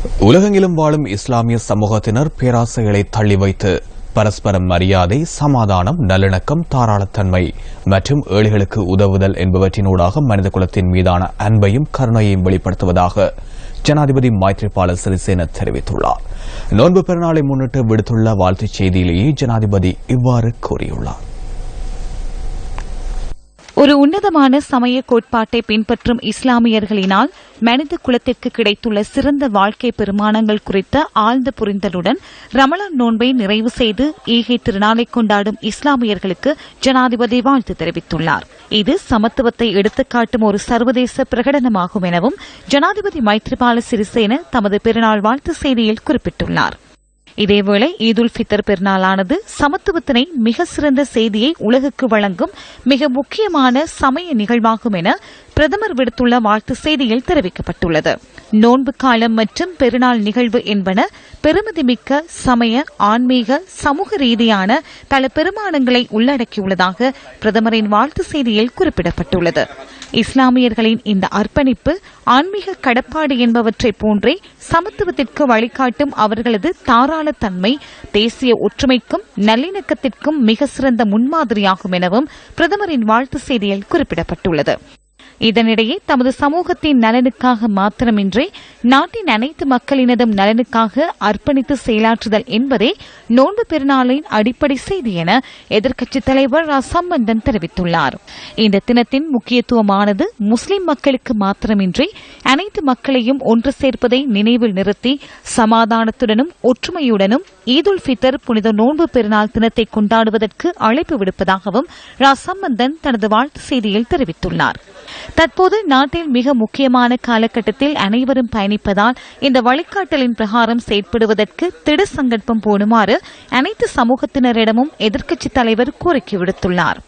உலகெங்கிலும் வாழும் இஸ்லாமிய சமூகத்தினர் பேராசைகளை தள்ளி வைத்து பரஸ்பரம் மரியாதை சமாதானம் நல்லிணக்கம் தாராளத்தன்மை மற்றும் ஏழைகளுக்கு உதவுதல் என்பவற்றினூடாக மனித குலத்தின் மீதான அன்பையும் கருணையையும் வெளிப்படுத்துவதாக ஜனாதிபதி மைத்ரிபால சிறிசேன தெரிவித்துள்ளார். நோன்பு பெருநாளை முன்னிட்டு விடுத்துள்ள வாழ்த்துச் செய்தியிலேயே ஜனாதிபதி இவ்வாறு கூறியுள்ளார். ஒரு உன்னதமான சமய கோட்பாட்டை பின்பற்றும் இஸ்லாமியர்களினால் மனித குலத்திற்கு கிடைத்துள்ள சிறந்த வாழ்க்கை பெருமானங்கள் குறித்த ஆழ்ந்த புரிந்தலுடன் ரமலான் நோன்பை நிறைவு செய்து ஈகை திருநாளை கொண்டாடும் இஸ்லாமியர்களுக்கு ஜனாதிபதி வாழ்த்து தெரிவித்துள்ளார். இது சமத்துவத்தை எடுத்துக்காட்டும் ஒரு சர்வதேச பிரகடனமாகும் எனவும் ஜனாதிபதி மைத்ரிபால சிறிசேன தமது பெருநாள் வாழ்த்து செய்தியில் குறிப்பிட்டுள்ளார். இதேவேளை ஈதுல் ஃபித்தர் பெருநாளானது சமத்துவத்தினை மிக சிறந்த செய்தியை உலகுக்கு வழங்கும் மிக முக்கியமான சமய நிகழ்வாகும் என பிரதமர் விடுத்துள்ள வாழ்த்து செய்தியில் தெரிவிக்கப்பட்டுள்ளது. நோன்பு காலம் மற்றும் பெருநாள் நிகழ்வு என்பன பெருமதிமிக்க சமய ஆன்மீக சமூக ரீதியான பல பெருமானங்களை உள்ளடக்கியுள்ளதாக பிரதமரின் வாழ்த்து செய்தியில் குறிப்பிடப்பட்டுள்ளது. இஸ்லாமியர்களின் இந்த அர்ப்பணிப்பு ஆன்மீக கடப்பாடு என்பவற்றை போன்றே சமத்துவத்திற்கு வழிகாட்டும் அவர்களது தாராள தன்மை தேசிய ஒற்றுமைக்கும் நல்லிணக்கத்திற்கும் மிக சிறந்த முன்மாதிரியாகும் எனவும் பிரதமரின் வாழ்த்து செய்தியில் குறிப்பிடப்பட்டுள்ளது. இதனிடையே தமது சமூகத்தின் நலனுக்காக மாத்திரமின்றி நாட்டின் அனைத்து மக்களினதும் நலனுக்காக அர்ப்பணித்து செயலாற்றுதல் என்பதே நோன்பு பெருநாளின் அடிப்படை செய்தி என எதிர்க்கட்சித் தலைவர் ரா. சம்பந்தன் தெரிவித்துள்ளார். இந்த தினத்தின் முக்கியத்துவமானது முஸ்லிம் மக்களுக்கு மாத்திரமின்றி அனைத்து மக்களையும் ஒன்று சேர்ப்பதை நினைவில் நிறுத்தி சமாதானத்துடனும் ஒற்றுமையுடனும் ஈதுல் ஃபித்தர் புனித நோன்பு பெருநாள் தினத்தை கொண்டாடுவதற்கு அழைப்பு விடுப்பதாகவும் ரா சம்பந்தன் தனது வாழ்த்து செய்தியில் தெரிவித்துள்ளார். தற்போது நாட்டில் மிக முக்கியமான காலகட்டத்தில் அனைவரும் பயணிப்பதால் இந்த வழிகாட்டலின் பிரகாரம் செயற்படுவதற்கு திட சங்கல்பம் போடுமாறு அனைத்து சமூகத்தினரிடமும் எதிர்க்கட்சித் தலைவர் கோரிக்கை விடுத்துள்ளார்.